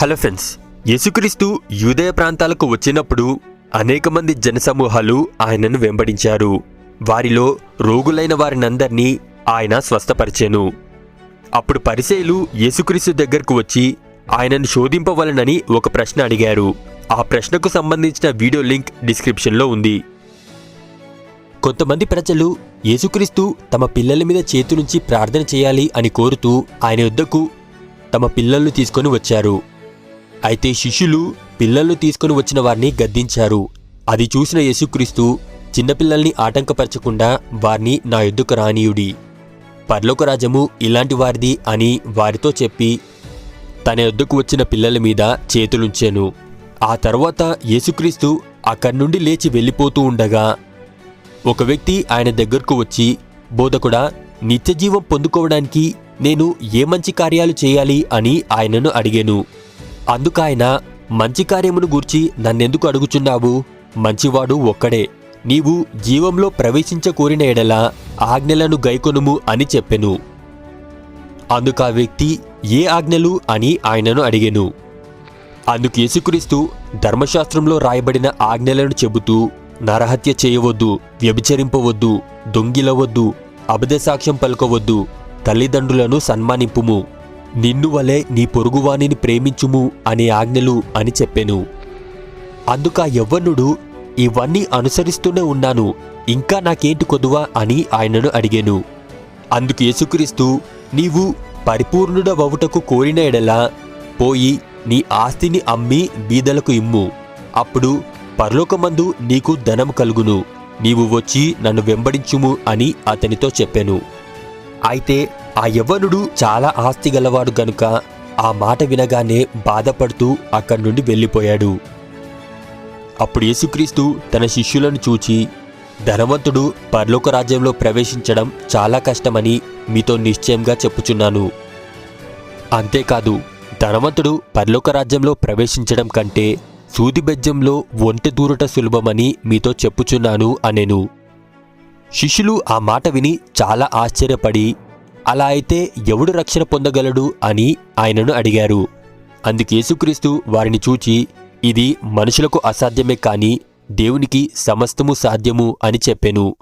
Hello friends యేసుక్రీస్తు యూదయ ప్రాంతాలకు వచ్చినప్పుడు అనేక మంది జనసమూహాలు ఆయనను వెంబడించారు. వారిలో రోగులైన వారినందరినీ ఆయన స్వస్థపరిచెను. అప్పుడు పరిసేలు యేసుక్రీస్తు దగ్గరకు వచ్చి ఆయనను శోధింపవలనని ఒక ప్రశ్న అడిగారు. ఆ ప్రశ్నకు సంబంధించిన వీడియో లింక్ డిస్క్రిప్షన్లో ఉంది. కొంతమంది ప్రజలు యేసుక్రీస్తు తమ పిల్లల మీద చేతులుంచి ప్రార్థన చేయాలి అని కోరుతూ ఆయన వద్దకు తమ పిల్లలను తీసుకొని వచ్చారు. అయితే శిష్యులు పిల్లలు తీసుకొని వచ్చిన వారిని గద్దించారు. అది చూసిన యేసుక్రీస్తు చిన్నపిల్లల్ని ఆటంకపరచకుండా వారిని నా ఎద్దుకు రానీయుడి. పర్లోకరాజము ఇలాంటి వారిది అని వారితో చెప్పి తన ఎద్దుకు వచ్చిన పిల్లల మీద చేతులుంచాను. ఆ తర్వాత యేసుక్రీస్తు అక్కడి నుండి లేచి వెళ్ళిపోతూ ఉండగా ఒక వ్యక్తి ఆయన దగ్గరకు వచ్చి బోధకుడా నిత్యజీవం పొందుకోవడానికి నేను ఏ మంచి కార్యాలు చేయాలి? అని ఆయనను అడిగాను. అందుకాయన మంచి కార్యమును గూర్చి నన్నెందుకు అడుగుచున్నావు? మంచివాడు ఒక్కడే. నీవు జీవంలో ప్రవేశించ కోరిన ఎడల ఆజ్ఞలను గైకొనుము అని చెప్పెను. అందుకా వ్యక్తి ఏ ఆజ్ఞలు అని ఆయనను అడిగెను. అందుకు యేసుక్రీస్తు ధర్మశాస్త్రంలో రాయబడిన ఆజ్ఞలను చెబుతూ నరహత్య చేయవద్దు వ్యభిచరింపవద్దు దొంగిలవద్దు అబద్ధసాక్ష్యం పలుకవద్దు తల్లిదండ్రులను సన్మానింపుము. నిన్ను వలె నీ పొరుగువానిని ప్రేమించుము అనే ఆజ్ఞలు అని చెప్పెను. అందుక యవ్వనుడు ఇవన్నీ అనుసరిస్తూనే ఉన్నాను ఇంకా నాకేంటి కొదువా అని ఆయనను అడిగాను. అందుకు యేసుక్రీస్తు నీవు పరిపూర్ణుడవవుటకు కోరిన ఎడలా పోయి నీ ఆస్తిని అమ్మి బీదలకు ఇమ్ము. అప్పుడు పరలోకమందు నీకు ధనం కలుగును నీవు వచ్చి నన్ను వెంబడించుము అని అతనితో చెప్పాను. అయితే ఆ యవ్వనుడు చాలా ఆస్తి గలవాడు గనుక ఆ మాట వినగానే బాధపడుతూ అక్కడి నుండి వెళ్ళిపోయాడు. అప్పుడు యేసుక్రీస్తు తన శిష్యులను చూచి ధనవంతుడు పరలోక రాజ్యంలో ప్రవేశించడం చాలా కష్టమని మీతో నిశ్చయంగా చెప్పుచున్నాను. అంతేకాదు ధనవంతుడు పరలోక రాజ్యంలో ప్రవేశించడం కంటే సూది బెజ్జంలో ఒంటె దూరట సులభమని మీతో చెప్పుచున్నాను అనెను. శిష్యులు ఆ మాట విని చాలా ఆశ్చర్యపడి అలా అయితే ఎవడు రక్షణ పొందగలడు అని ఆయనను అడిగారు. అందుకు యేసుక్రీస్తు వారిని చూచి ఇది మనుషులకు అసాధ్యమే కాని దేవునికి సమస్తము సాధ్యము అని చెప్పెను.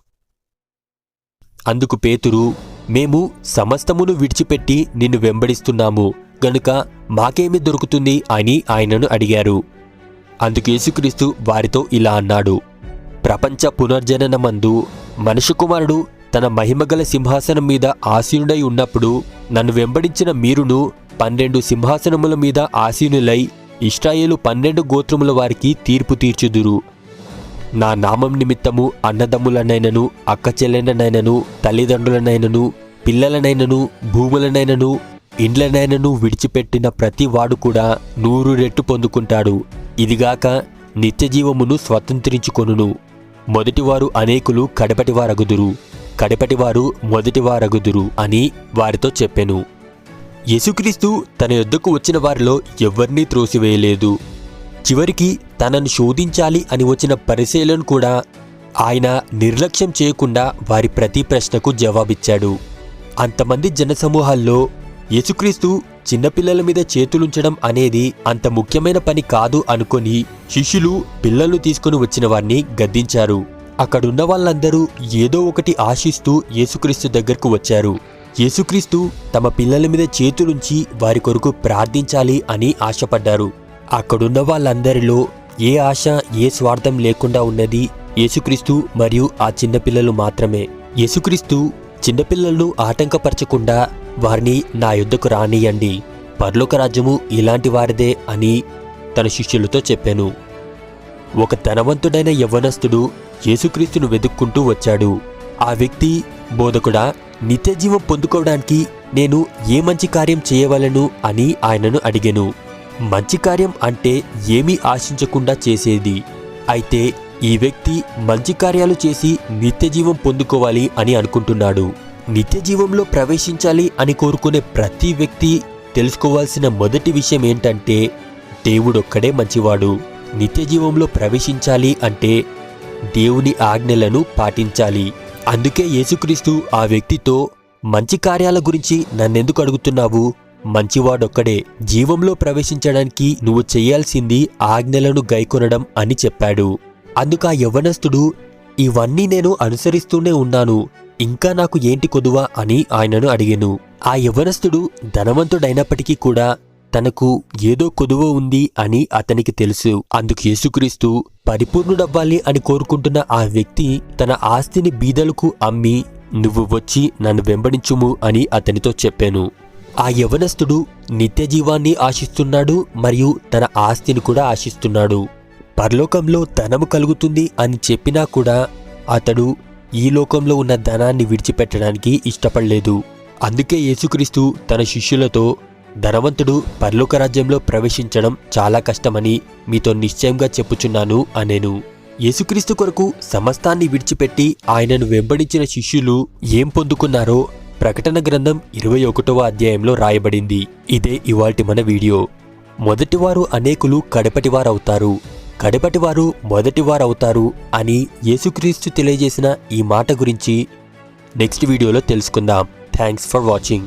అందుకు పేతురు మేము సమస్తమును విడిచిపెట్టి నిన్ను వెంబడిస్తున్నాము గనుక మాకేమి దొరుకుతుంది అని ఆయనను అడిగారు. అందుకు యేసుక్రీస్తు వారితో ఇలా అన్నాడు. ప్రపంచ పునర్జననమందు మనుషుకుమారుడు తన మహిమగల సింహాసనం మీద ఆసీనుడై ఉన్నప్పుడు నన్ను వెంబడించిన మీరును పన్నెండు సింహాసనముల మీద ఆసీనులై ఇష్టాయేలు పన్నెండు గోత్రముల వారికి తీర్పు తీర్చుదురు. నా నామం నిమిత్తము అన్నదమ్ములనైనను అక్క చెల్లెననైనను తల్లిదండ్రులనైనను పిల్లలనైనను భూములనైనను ఇండ్లనైనను విడిచిపెట్టిన ప్రతి వాడు కూడా నూరు రెట్టు పొందుకుంటాడు. ఇదిగాక నిత్యజీవమును స్వతంత్రించుకొనును. మొదటివారు అనేకులు కడపటివారగుదురు కడపటివారు మొదటివారగుదురు అని వారితో చెప్పెను. యేసుక్రీస్తు తన యొద్దకు వచ్చిన వారిలో ఎవరినీ త్రోసివేయలేదు. చివరికి తనను శోధించాలి అని వచ్చిన పరిశీలను కూడా ఆయన నిర్లక్ష్యం చేయకుండా వారి ప్రతి ప్రశ్నకు జవాబిచ్చాడు. అంతమంది జనసమూహాల్లో యేసుక్రీస్తు చిన్నపిల్లల మీద చేతులుంచడం అనేది అంత ముఖ్యమైన పని కాదు అనుకొని శిష్యులు పిల్లలు తీసుకుని వచ్చిన వారిని గద్దించారు. అక్కడున్న వాళ్ళందరూ ఏదో ఒకటి ఆశిస్తూ యేసుక్రీస్తు దగ్గరకు వచ్చారు. యేసుక్రీస్తు తమ పిల్లల మీద చేతులుంచి వారి కొరకు ప్రార్థించాలి అని ఆశపడ్డారు. అక్కడున్న వాళ్ళందరిలో ఏ ఆశ ఏ స్వార్థం లేకుండా ఉన్నది యేసుక్రీస్తు మరియు ఆ చిన్నపిల్లలు మాత్రమే. యేసుక్రీస్తు చిన్నపిల్లలను ఆటంకపరచకుండా వారిని నా యుద్ధకు రానియండి. పర్లోక రాజ్యము ఇలాంటి వారిదే అని తన శిష్యులతో చెప్పాను. ఒక ధనవంతుడైన యవ్వనస్తుడు యేసుక్రీస్తును వెతుక్కుంటూ వచ్చాడు. ఆ వ్యక్తి బోధకుడా నిత్యజీవం పొందుకోవడానికి నేను ఏ మంచి కార్యం చేయవలను? అని ఆయనను అడిగెను. మంచి కార్యం అంటే ఏమీ ఆశించకుండా చేసేది. అయితే ఈ వ్యక్తి మంచి కార్యాలు చేసి నిత్యజీవం పొందుకోవాలి అని అనుకుంటున్నాడు. నిత్యజీవంలో ప్రవేశించాలి అని కోరుకునే ప్రతి వ్యక్తి తెలుసుకోవాల్సిన మొదటి విషయం ఏంటంటే దేవుడొక్కడే మంచివాడు. నిత్యజీవంలో ప్రవేశించాలి అంటే దేవుని ఆజ్ఞలను పాటించాలి. అందుకే యేసుక్రీస్తు ఆ వ్యక్తితో మంచి కార్యాల గురించి నన్నెందుకు అడుగుతున్నావు? మంచివాడొక్కడే. జీవంలో ప్రవేశించడానికి నువ్వు చేయాల్సింది ఆజ్ఞలను గైకొనడం అని చెప్పాడు. అందుకు ఆ యవ్వనస్తుడు ఇవన్నీ నేను అనుసరిస్తూనే ఉన్నాను. ఇంకా నాకు ఏంటి కొదువా? అని ఆయనను అడిగాను. ఆ యవ్వనస్తుడు ధనవంతుడైనప్పటికీ కూడా తనకు ఏదో కొదువ ఉంది అని అతనికి తెలుసు. అందుకు యేసుక్రీస్తు పరిపూర్ణుడవ్వాలి అని కోరుకుంటున్న ఆ వ్యక్తి తన ఆస్తిని బీదలకు అమ్మి నువ్వు వచ్చి నన్ను వెంబడించుము అని అతనితో చెప్పాను. ఆ యవనస్తుడు నిత్య జీవాన్ని ఆశిస్తున్నాడు మరియు తన ఆస్తిని కూడా ఆశిస్తున్నాడు. పరలోకంలో ధనము కలుగుతుంది అని చెప్పినా కూడా అతడు ఈ లోకంలో ఉన్న ధనాన్ని విడిచిపెట్టడానికి ఇష్టపడలేదు. అందుకే యేసుక్రీస్తు తన శిష్యులతో ధనవంతుడు పర్లోక రాజ్యంలో ప్రవేశించడం చాలా కష్టమని మీతో నిశ్చయంగా చెప్పుచున్నాను అనేను. యేసుక్రీస్తు కొరకు సమస్తాన్ని విడిచిపెట్టి ఆయనను వెంబడించిన శిష్యులు ఏం పొందుకున్నారో ప్రకటన గ్రంథం ఇరవై ఒకటవ అధ్యాయంలో రాయబడింది. ఇదే ఇవాల్టి మన వీడియో. మొదటివారు అనేకులు కడపటివారవుతారు కడపటివారు మొదటివారవుతారు అని యేసుక్రీస్తు తెలియజేసిన ఈ మాట గురించి నెక్స్ట్ వీడియోలో తెలుసుకుందాం. Thanks for watching.